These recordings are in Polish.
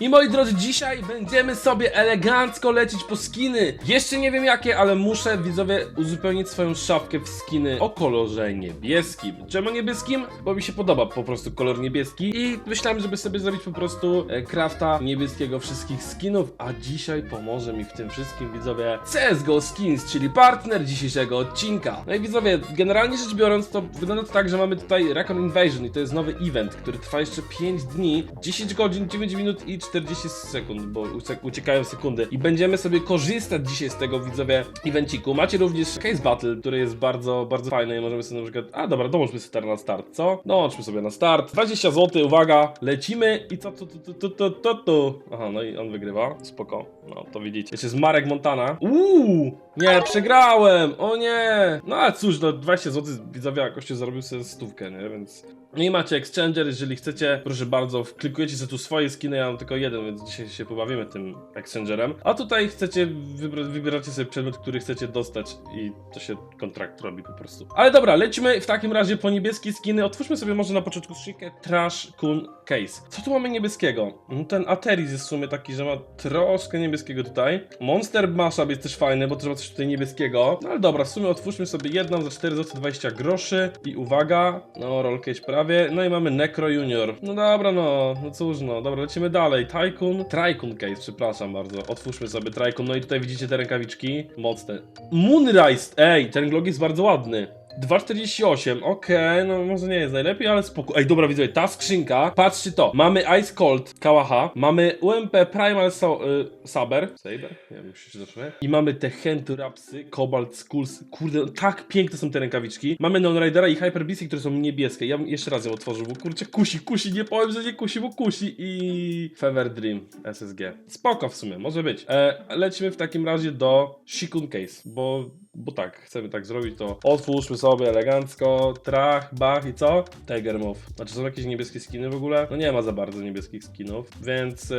I moi drodzy, dzisiaj będziemy sobie elegancko lecieć po skiny. Jeszcze nie wiem jakie, ale muszę widzowie uzupełnić swoją szafkę w skiny o kolorze niebieskim. Czemu niebieskim? Bo mi się podoba po prostu kolor niebieski i myślałem, żeby sobie zrobić po prostu e, crafta niebieskiego wszystkich skinów, a dzisiaj pomoże mi w tym wszystkim widzowie CSGO Skins, czyli partner dzisiejszego odcinka. No i widzowie, generalnie rzecz biorąc to wygląda to tak, że mamy tutaj Recon Invasion i to jest nowy event, który trwa jeszcze 5 dni, 10 godzin, 9 minut i 40 sekund, bo ucie- uciekają sekundy. I będziemy sobie korzystać dzisiaj z tego, widzowie, evenciku. Macie również Case Battle, który jest bardzo, bardzo fajny i możemy sobie na przykład... A, dobra, dołączmy sobie teraz na start, co? Dołączmy sobie na start. 20 zł, uwaga, lecimy i co tu, tu, tu, tu, tu, tu. Aha, no i on wygrywa, spoko. No, to widzicie. Jeszcze jest Marek Montana. Uuu, nie, przegrałem, o nie. No ale cóż, no 20 zł widzowie jakoś zarobił sobie stówkę, nie, więc... No i macie Exchanger, jeżeli chcecie, proszę bardzo, wklikujecie sobie tu swoje skiny, ja mam tylko jeden, więc dzisiaj się pobawimy tym Exchangerem. A tutaj chcecie, wybra- wybieracie sobie przedmiot, który chcecie dostać i to się kontrakt robi po prostu. Ale dobra, lecimy w takim razie po niebieskie skiny. Otwórzmy sobie może na początku skrzynkę Trash Kun Case. Co tu mamy niebieskiego? No ten Ateris jest w sumie taki, że ma troszkę niebieskiego tutaj. Monster Mashup jest też fajny, bo trzeba coś tutaj niebieskiego. No ale dobra, w sumie otwórzmy sobie jedną za 4 zł 20 groszy i uwaga, no roll cage prawie. No i mamy Necro Junior. No dobra, no, no cóż, no, dobra, lecimy dalej. Tycoon, Tricon Case, przepraszam bardzo. Otwórzmy sobie Tricon, no i tutaj widzicie te rękawiczki. Mocne. Moonrise, ej, ten glog jest bardzo ładny. 2,48, okej, no może nie jest najlepiej, ale spoko. Ej, dobra, widzowie, ta skrzynka, patrzcie to. Mamy Ice Cold Kałacha, mamy UMP Primal so, y, Saber, Saber? Nie wiem, się zaczyna. I mamy te Rapsy, Cobalt Skulls, kurde, tak piękne są te rękawiczki. Mamy Non Ridera i Hyper Beastie, które są niebieskie. Ja bym jeszcze raz ją otworzył, bo kurczę, kusi, kusi, nie powiem, że nie kusi, bo kusi. I Fever Dream SSG. Spoko w sumie, może być. E, lecimy w takim razie do Shikun Case, bo bo tak, chcemy tak zrobić, to otwórzmy sobie elegancko, trach, bach i co? Tiger Move. Znaczy są jakieś niebieskie skiny w ogóle? No nie ma za bardzo niebieskich skinów, więc e,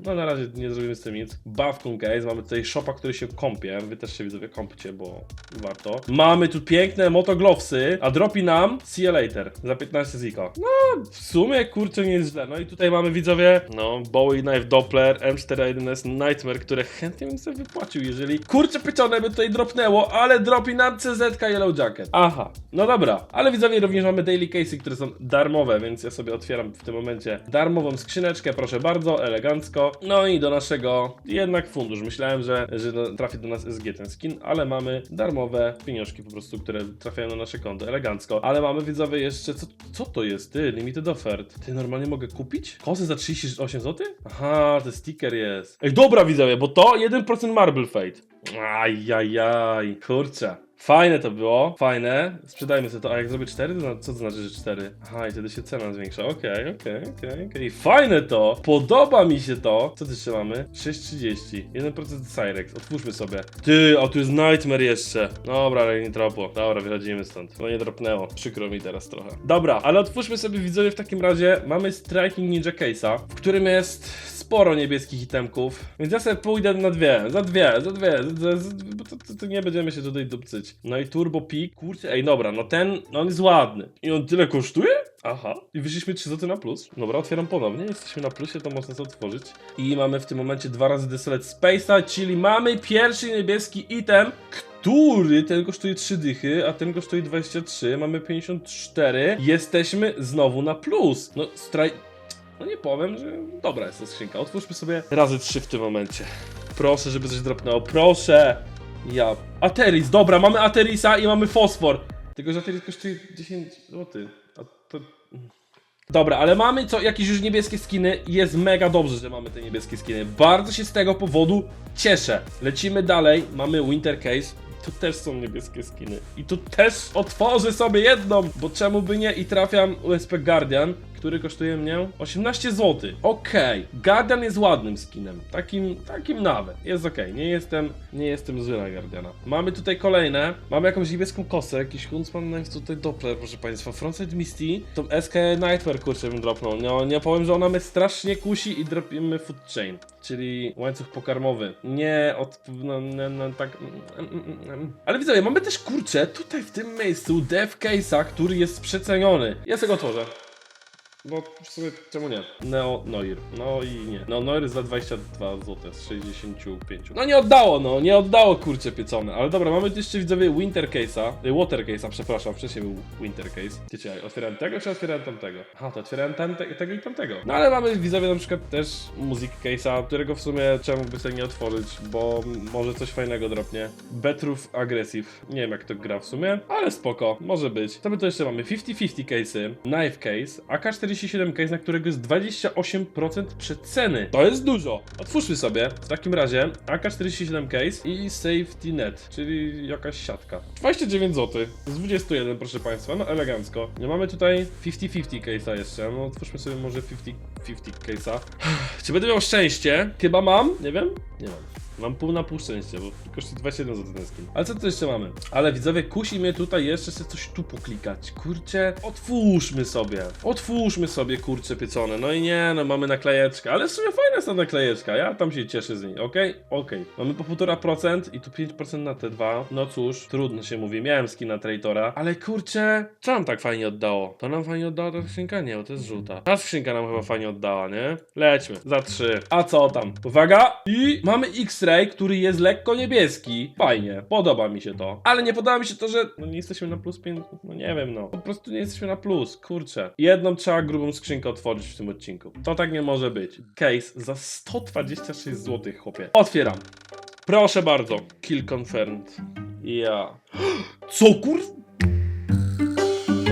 no na razie nie zrobimy z tym nic. Buffkun Case, mamy tutaj shopa, który się kąpie, wy też się widzowie kąpcie, bo warto. Mamy tu piękne motoglovesy, a dropi nam See you later za 15 ziko. No, w sumie kurczę nie jest źle. No i tutaj mamy widzowie, no Bowie Knife Doppler, M41S Nightmare, które chętnie bym sobie wypłacił, jeżeli kurczę pycione by tutaj dropnęło, ale dropi nam CZ Yellow Jacket. Aha, no dobra, ale widzowie również mamy daily case'y, które są darmowe, więc ja sobie otwieram w tym momencie darmową skrzyneczkę, proszę bardzo, elegancko. No i do naszego jednak fundusz. Myślałem, że, że trafi do nas SG ten skin, ale mamy darmowe pieniążki po prostu, które trafiają na nasze konto, elegancko. Ale mamy widzowie jeszcze, co, co to jest? Ty, limited offered. Ty normalnie mogę kupić? Kosy za 38 zł? Aha, to sticker jest. Ej, dobra widzowie, bo to 1% Marble Fate. Ajajaj, kurczę. Fajne to było, fajne. Sprzedajmy sobie to, a jak zrobię 4, to co to znaczy, że 4? Aha, i wtedy się cena zwiększa. Okej, okej, okej, okej. Fajne to! Podoba mi się to! Co ty jeszcze mamy? 6,30. 1% Cyrex. Otwórzmy sobie. Ty, a tu jest Nightmare jeszcze. Dobra, ale nie tropo. Dobra, wychodzimy stąd. No nie dropnęło. Przykro mi teraz trochę. Dobra, ale otwórzmy sobie widzowie w takim razie. Mamy Striking Ninja Case'a, w którym jest sporo niebieskich itemków, więc ja sobie pójdę na dwie, za dwie, za dwie, za, za, bo to, to, to nie będziemy się tutaj dupcyć. No i Turbo Peak, kurczę, ej dobra, no ten, no on jest ładny. I on tyle kosztuje? Aha. I wyszliśmy 3 zł na plus. Dobra, otwieram ponownie, jesteśmy na plusie, to można sobie otworzyć. I mamy w tym momencie dwa razy Desolate Space'a, czyli mamy pierwszy niebieski item, który ten kosztuje 3 dychy, a ten kosztuje 23, mamy 54. Jesteśmy znowu na plus. No, straj... No nie powiem, że dobra jest ta skrzynka. Otwórzmy sobie razy 3 w tym momencie. Proszę, żeby coś dropnęło. Proszę! Ja. Ateris, dobra, mamy Aterisa i mamy fosfor. Tylko, że Ateris kosztuje 10 zł. A to. Dobra, ale mamy co, jakieś już niebieskie skiny i jest mega dobrze, że mamy te niebieskie skiny. Bardzo się z tego powodu cieszę. Lecimy dalej, mamy Winter Case. Tu też są niebieskie skiny. I tu też otworzę sobie jedną, bo czemu by nie? I trafiam USP Guardian, który kosztuje mnie 18 zł. Okej, Guardian jest ładnym skinem. Takim, takim nawet. Jest okej, nie jestem, nie jestem zły na Guardiana. Mamy tutaj kolejne. Mamy jakąś niebieską kosę, jakiś Huntsman Knife tutaj Doppler, proszę państwa. Frontside Misty, tą SK Nightmare kurczę bym dropnął. No, nie powiem, że ona mnie strasznie kusi i dropimy Food Chain, czyli łańcuch pokarmowy. Nie od, no, no, no tak... mm, mm, mm. Ale widzowie, mamy też kurczę, tutaj w tym miejscu Dev Case'a, który jest przeceniony. Ja sobie go otworzę. Bo w sumie czemu nie? Neo Noir. No i nie. No Noir za 22 zł z 65. No nie oddało, no, nie oddało kurczę piecone. Ale dobra, mamy tu jeszcze widzowie Winter Case'a. y, Water Case'a, przepraszam, wcześniej był Winter Case. Wiecie, otwierałem tego czy otwierałem tamtego? Aha, to otwierałem tam, te, tego i tamtego. No ale mamy widzowie na przykład też Music Case'a, którego w sumie czemu by sobie nie otworzyć, bo może coś fajnego dropnie. Betruf Aggressive. Nie wiem jak to gra w sumie, ale spoko, może być. Co my tu jeszcze mamy? 50-50 case'y, Knife Case, AK-47 case, na którego jest 28% przeceny. To jest dużo. Otwórzmy sobie w takim razie AK-47 case i Safety Net, czyli jakaś siatka. 29 zł z 21, proszę Państwa, no elegancko. Nie mamy tutaj 50-50 case'a jeszcze, no otwórzmy sobie może 50-50 case'a. Czy będę miał szczęście? Chyba mam, nie wiem, nie mam. Mam pół na pół szczęście, bo kosztuje 27 zł ten skin. Ale co tu jeszcze mamy? Ale widzowie, kusi mnie tutaj jeszcze coś tu poklikać. Kurczę, otwórzmy sobie. Otwórzmy sobie, kurczę, piecone. No i nie, no mamy naklejeczkę, ale w sumie fajna jest ta naklejeczka. Ja tam się cieszę z niej, okej? Okej. Mamy po 1,5% i tu 5% na te dwa. No cóż, trudno się mówi. Miałem skina Traitora, ale kurczę, co nam tak fajnie oddało? To nam fajnie oddała ta skrzynka? Nie, bo to jest żółta. Ta skrzynka nam chyba fajnie oddała, nie? Lećmy, za trzy. A co tam? Uwaga! I mamy X-Ray, który jest lekko niebieski. Fajnie, podoba mi się to. Ale nie podoba mi się to, że no nie jesteśmy na plus 5, no nie wiem no. Po prostu nie jesteśmy na plus, kurczę. Jedną trzeba grubą skrzynkę otworzyć w tym odcinku. To tak nie może być. Case za 126 zł, chłopie. Otwieram. Proszę bardzo. Kill confirmed. Ja. Co kur...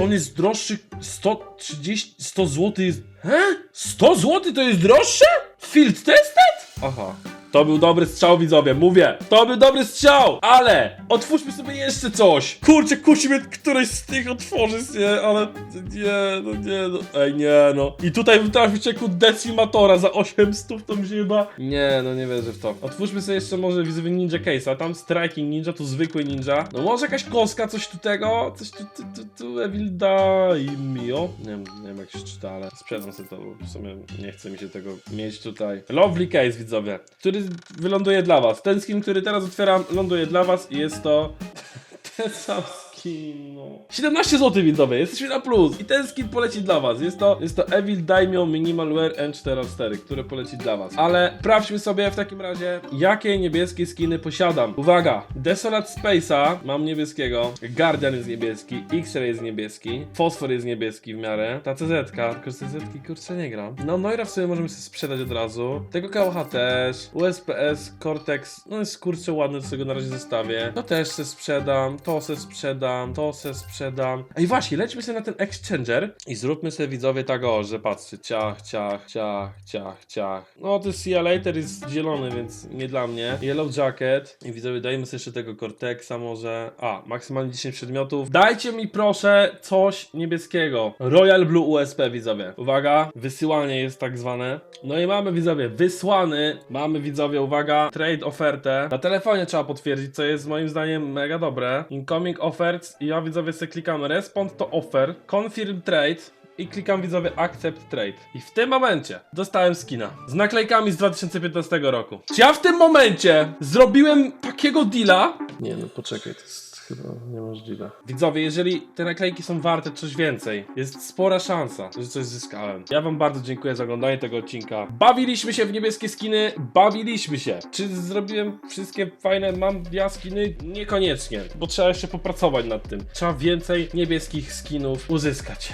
On jest droższy 130, 100 zł jest... He? 100 zł to jest droższe? Field tested? Aha. To był dobry strzał, widzowie, mówię. To był dobry strzał, ale otwórzmy sobie jeszcze coś. Kurczę, kusi mnie któreś z tych otworzyć, nie? Ale nie, no nie, no. Ej, nie, no. I tutaj trafił czeku decimatora za 800, to mi się chyba... Nie, no nie wierzę w to. Otwórzmy sobie jeszcze może widzowie Ninja Case, a tam Striking Ninja, tu zwykły Ninja. No może jakaś koska, coś tu tego, coś tu, tu, tu, tu Evil Daimio. Nie wiem, nie wiem jak się czyta, ale sprzedam sobie to, w sumie nie chce mi się tego mieć tutaj. Lovely Case, widzowie, który wyląduje dla was. Ten skin, który teraz otwieram, ląduje dla was i jest to ten sam skin, no. 17 zł widzowie, jesteśmy na plus i ten skin poleci dla was. Jest to, jest to Evil Daimyo Minimal Wear N44, które poleci dla was. Ale sprawdźmy sobie w takim razie, jakie niebieskie skiny posiadam. Uwaga, Desolate Space'a mam niebieskiego, Guardian jest niebieski, X-Ray jest niebieski, Fosfor jest niebieski w miarę, ta CZ, tylko z CZ kurczę nie gram. No Noira w sobie możemy sobie sprzedać od razu, tego KOH też, USPS, Cortex, no jest kurczę ładny, sobie go na razie zostawię. To też se sprzedam, to se sprzedam, to se sprzedam. Ej właśnie, lećmy sobie na ten Exchanger i zróbmy sobie widzowie tak o, że patrzcie, ciach, ciach, ciach, ciach, ciach. No to See Later jest zielony, więc nie dla mnie. Yellow Jacket i widzowie dajmy sobie jeszcze tego Cortexa może. A, maksymalnie 10 przedmiotów. Dajcie mi proszę coś niebieskiego. Royal Blue USP widzowie. Uwaga, wysyłanie jest tak zwane. No i mamy widzowie, wysłany. Mamy widzowie, uwaga, trade ofertę. Na telefonie trzeba potwierdzić, co jest moim zdaniem mega dobre. Incoming offers i ja widzowie sobie klikam respond to offer, confirm trade i klikam widzowie accept trade. I w tym momencie dostałem skina z naklejkami z 2015 roku. Czy ja w tym momencie zrobiłem takiego deala? Nie no, poczekaj, to jest chyba niemożliwe. Widzowie, jeżeli te naklejki są warte coś więcej, jest spora szansa, że coś zyskałem. Ja wam bardzo dziękuję za oglądanie tego odcinka. Bawiliśmy się w niebieskie skiny, bawiliśmy się. Czy zrobiłem wszystkie fajne mam skiny? Niekoniecznie, bo trzeba jeszcze popracować nad tym. Trzeba więcej niebieskich skinów uzyskać.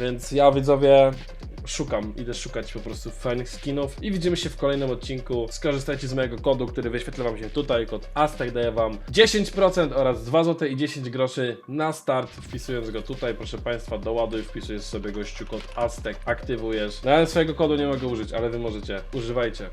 Więc ja widzowie szukam, idę szukać po prostu fajnych skinów i widzimy się w kolejnym odcinku. Skorzystajcie z mojego kodu, który wyświetla wam się tutaj, kod Aztek daje wam 10% oraz 2 zł i 10 groszy na start, wpisując go tutaj, proszę państwa, doładuj, wpisujesz sobie gościu kod Aztek, aktywujesz. No, ja swojego kodu nie mogę użyć, ale wy możecie, używajcie.